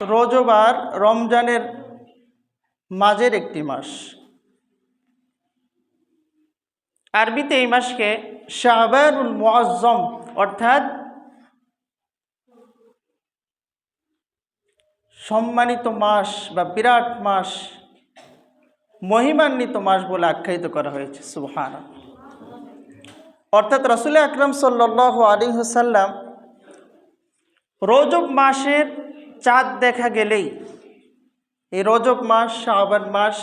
রোজবার রমজানের মাঝের একটি মাস। আরবিতে এই মাসকে শাহবানুল মুআজ্জম অর্থাৎ সম্মানিত মাস বা বিরাট মাস, মহিমান্বিত মাস বলে আখ্যায়িত করা হয়েছে সুবহান অর্থাৎ রসুল আকরম সাল্লাহ আলী হুসাল্লাম রজব মাসের চাঁদ দেখা গেলেই। এই রজব মাস শাহবান মাস,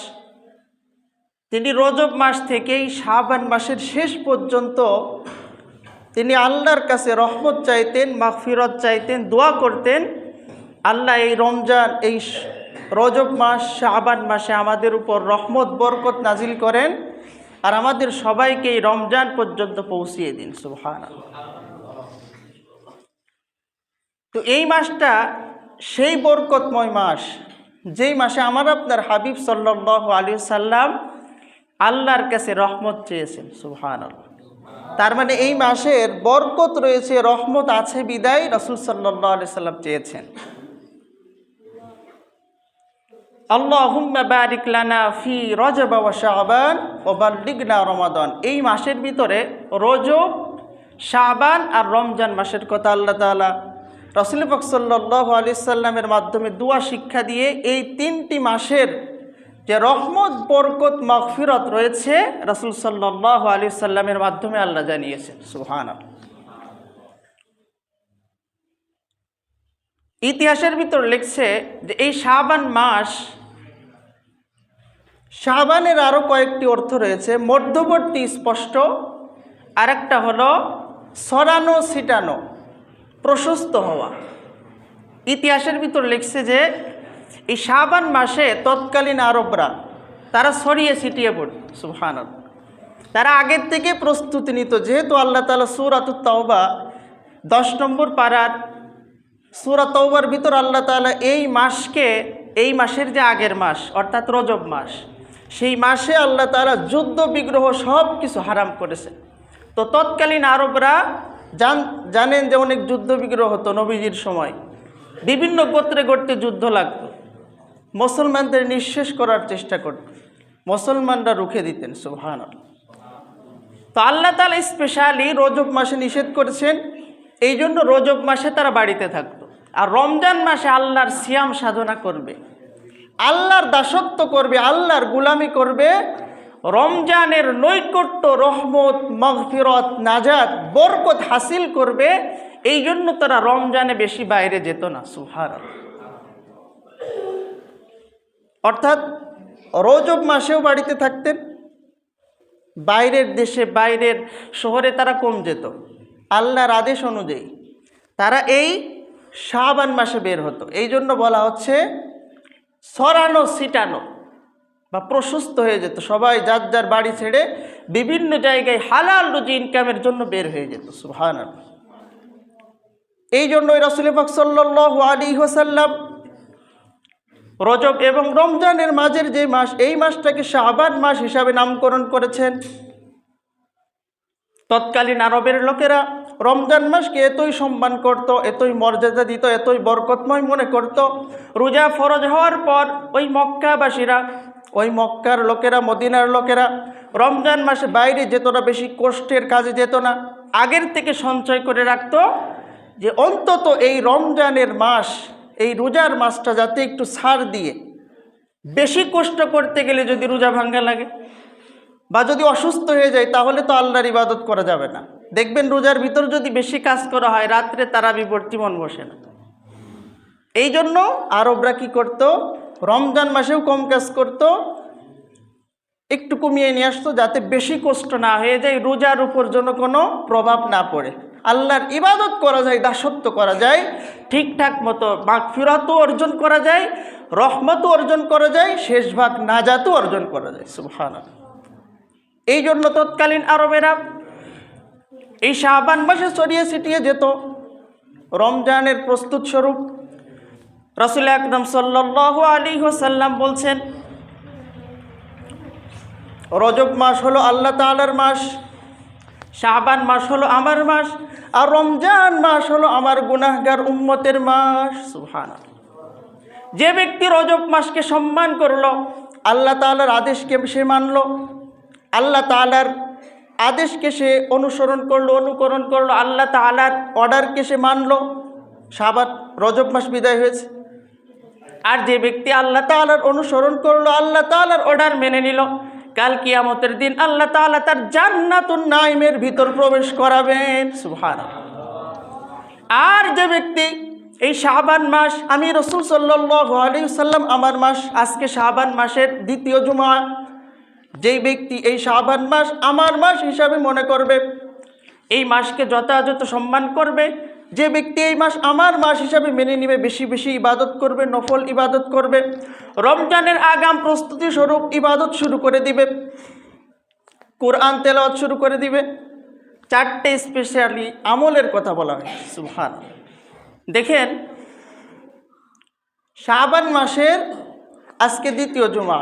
তিনি রজব মাস থেকেই শাহবান মাসের শেষ পর্যন্ত তিনি আল্লাহর কাছে রহমত চাইতেন, মাগফিরত চাইতেন, দোয়া করতেন। আল্লাহ এই রমজান, এই রজব মাস শাহবান মাসে আমাদের উপর রহমত, বরকত নাজিল করেন আর আমাদের সবাইকে এই রমজান পর্যন্ত পৌঁছিয়ে দিন সুবহান তো এই মাসটা সেই বরকতময় মাস, যেই মাসে আমার আপনার হাবিব সাল্লাহ আলী সাল্লাম আল্লাহর কাছে রহমত চেয়েছেন সুবহান তার মানে এই মাসের বরকত রয়েছে, রহমত আছে, বিদায় রসুল সাল্লাহ আলি সাল্লাম চেয়েছেন। লানা ফি ও এই মাসের ভিতরে রজব, শাবান আর রমজান মাসের কথা আল্লাহ তাআলা রসুল পাক সাল্লাল্লাহু আলাইহি সাল্লামের মাধ্যমে দুয়া শিক্ষা দিয়ে এই তিনটি মাসের যে রহমত, বরকত, মাগফিরত রয়েছে, রসুল সাল্লাল্লাহু আলাইহি সাল্লামের মাধ্যমে আল্লাহ জানিয়েছেন। সুবহানাল্লাহ। ইতিহাসের ভিতর লিখছে যে এই শাবান মাস, শাবানের আরও কয়েকটি অর্থ রয়েছে। মধ্যবর্তী স্পষ্ট, আরেকটা হলো সরানো ছিটানো। প্রশস্ত হওয়া। ইতিহাসের ভিতর লিখছে যে, এই শাবান মাসে তৎকালীন আরবরা, তারা ছড়িয়ে ছিটিয়ে পড়ত সুহান তারা আগের থেকে প্রস্তুতি নিত, যেহেতু আল্লাহ তালা সুরাতুত তাওবা, দশ নম্বর পাড়ার সুরা তৌবার ভিতর আল্লাহ তালা এই মাসকে, এই মাসের যে আগের মাস, অর্থাৎ রজব মাস, সেই মাসে আল্লাহ তাআলা যুদ্ধ, বিগ্রহ সব কিছু হারাম করেছে। তো তৎকালীন আরবরা জান, জানেন যে অনেক যুদ্ধ বিগ্রহ হতো নবীজির সময়। বিভিন্ন গোত্রে গোত্রে যুদ্ধ লাগতো। মুসলমানদের নিঃশেষ করার চেষ্টা করত। মুসলমানরা রুখে দিতেন সুবহান তো আল্লাহ তালা স্পেশালি রজব মাসে নিষেধ করেছেন। এই জন্য রজব মাসে তারা বাড়িতে থাকতো। আর রমজান মাসে আল্লাহর সিয়াম সাধনা করবে। আল্লাহর দাসত্ব করবে, আল্লাহর গুলামি করবে। রমজানের নৈকট্য, রহমত, মগফিরত, নাজাত, বরকত হাসিল করবে, এই জন্য তারা রমজানে বেশি বাইরে যেত না সুহার অর্থাৎ রজব মাসেও বাড়িতে থাকতেন, বাইরের দেশে, বাইরের শহরে তারা কম যেত। আল্লাহর আদেশ অনুযায়ী তারা এই শাবান মাসে বের হতো। এই জন্য বলা হচ্ছে সরানো সিটানো বা প্রশস্ত হয়ে যেত। সবাই যার যার বাড়ি ছেড়ে বিভিন্ন জায়গায় হালাল রুজি ইনকামের জন্য বের হয়ে যেত। সুহান এই জন্য রসুল পাক সাল্লাহ আলী হোসাল্লাম রজব এবং রমজানের মাঝের যে মাস, এই মাসটাকে শাহবান মাস হিসাবে নামকরণ করেছেন। তৎকালীন আরবের লোকেরা রমজান মাসকে এতই সম্মান করত, এতই মর্যাদা দিত, এতই বরকতময় মনে করত। রোজা ফরজ হওয়ার পর ওই মক্কাবাসীরা ওই মক্কার লোকেরা, মদিনার লোকেরা রমজান মাসে বাইরে যেত না, বেশি কষ্টের কাজে যেত না। আগের থেকে সঞ্চয় করে রাখত যে অন্তত এই রমজানের মাস, এই রোজার মাসটা যাতে একটু সার দিয়ে। বেশি কষ্ট করতে গেলে যদি রোজা ভাঙ্গা লাগে বা যদি অসুস্থ হয়ে যায়, তাহলে তো আল্লাহর ইবাদত করা যাবে না। দেখবেন রোজার ভিতর যদি বেশি কাজ করা হয়, রাত্রে তারা বিবর্তি মন বসে না। এই জন্য আরবরা কি করত? রমজান মাসেও কম কাজ করত, একটু কমিয়ে নিয়ে আসতো যাতে বেশি কষ্ট না হয়ে যায়, রোজার উপর যেন কোনো প্রভাব না পড়ে। আল্লাহর ইবাদত করা যায়, দাসত্ব করা যায়, ঠিকঠাক মতো মাগফিরাতও অর্জন করা যায়, রহমতও অর্জন করা যায়, শেষ ভাগ নাজাতও অর্জন করা যায়, সুবহানাল্লাহ। এই জন্য তৎকালীন আরবেরা এই শাহবান মাসে ছড়িয়ে ছিটিয়ে যেত। রমজানের প্রস্তুত স্বরূপ রসুল আকরম সাল্লাহ আলী হোসাল্লাম বলছেন, রজব মাস হলো আল্লাহ তালার মাস শাহবান মাস হলো আমার মাস, আর রমজান মাস হলো আমার গুনাহগার উম্মতের মাস। সুহান যে ব্যক্তি রজব মাসকে সম্মান করল, আল্লাহ তাআলার আদেশকে সে মানলো, আল্লাহ তালার আদেশকে সে অনুসরণ করল, অনুকরণ করল, আল্লাহ তাআলার অর্ডারকে সে মানল। সাবান রজব মাস বিদায় হয়েছে। আর যে ব্যক্তি আল্লাহ তাআলার অনুসরণ করল, আল্লাহ তাআলার অর্ডার মেনে নিল, কাল কিয়ামতের দিন আল্লাহ তাআলা তার জান্নাতুন নাইমের ভিতর প্রবেশ করাবেন। সুবহানাল্লাহ। আর যে ব্যক্তি এই শাহবান মাস, আমি রসুল সাল্লাহ আলী সাল্লাম আমার মাস, আজকে শাহবান মাসের দ্বিতীয় জুমা, যেই ব্যক্তি এই শাহবান মাস আমার মাস হিসাবে মনে করবে, এই মাসকে যথাযথ সম্মান করবে যে ব্যক্তি এই মাস আমার মাস হিসাবে মেনে নিবে, বেশি বেশি ইবাদত করবে, নফল ইবাদত করবে, রমজানের আগাম প্রস্তুতি স্বরূপ ইবাদত শুরু করে দিবে, কোরআন তেলাওয়াত শুরু করে দিবে, চারটে স্পেশালি আমলের কথা বলা হয় সুহান দেখেন, শাবান মাসের আজকে দ্বিতীয় জুমা,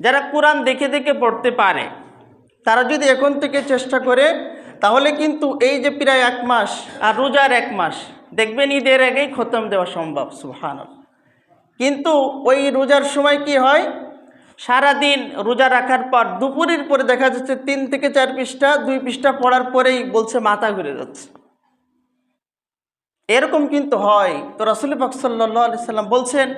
যারা কোরআন দেখে দেখে পড়তে পারে, তারা যদি এখন থেকে চেষ্টা করে তাহলে কিন্তু এই যে প্রায় এক মাস আর রোজার এক মাস, দেখবেন ঈদের আগেই খতম দেওয়া সম্ভব সুহান কিন্তু ওই রোজার সময় কি হয়? সারাদিন রোজা রাখার পর দুপুরের পরে দেখা যাচ্ছে তিন থেকে চার পৃষ্ঠা, দুই পৃষ্ঠা পড়ার পরেই বলছে মাথা ঘুরে যাচ্ছে। এরকম কিন্তু হয়। তো রাসুল পাক সাল্লাম বলছেন,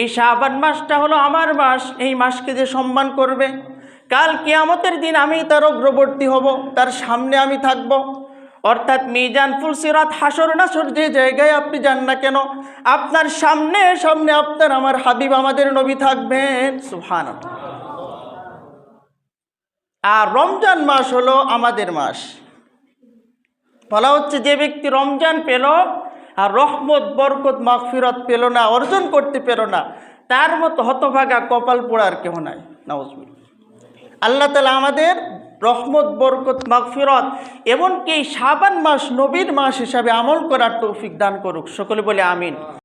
এই শাহবান মাসটা হলো আমার মাস, এই মাসকে যে সম্মান করবে কাল কিয়ামতের দিন আমি তার অগ্রবর্তী হব, তার সামনে আমি থাকব। অর্থাৎ মিজান ফুলসিরাত হাসর নাসর যে জায়গায় আপনি যান না কেন, আপনার সামনে সামনে আপনার আমার হাবিব আমাদের নবী থাকবেন। সুহান আর রমজান মাস হলো আমাদের মাস। বলা হচ্ছে যে ব্যক্তি রমজান পেল, আর রহমত, বরকত, মাগফিরত পেল না, অর্জন করতে পেল না, তার মতো হতভাগা কপাল পোড়ার কেহ নাই। নওয়াজবিল আল্লাহ তালা আমাদের রহমত, বরকত, মাগফিরত এমনকি সাবান মাস, নবীর মাস হিসাবে আমল করার তৌফিক দান করুক। সকলে বলে আমিন।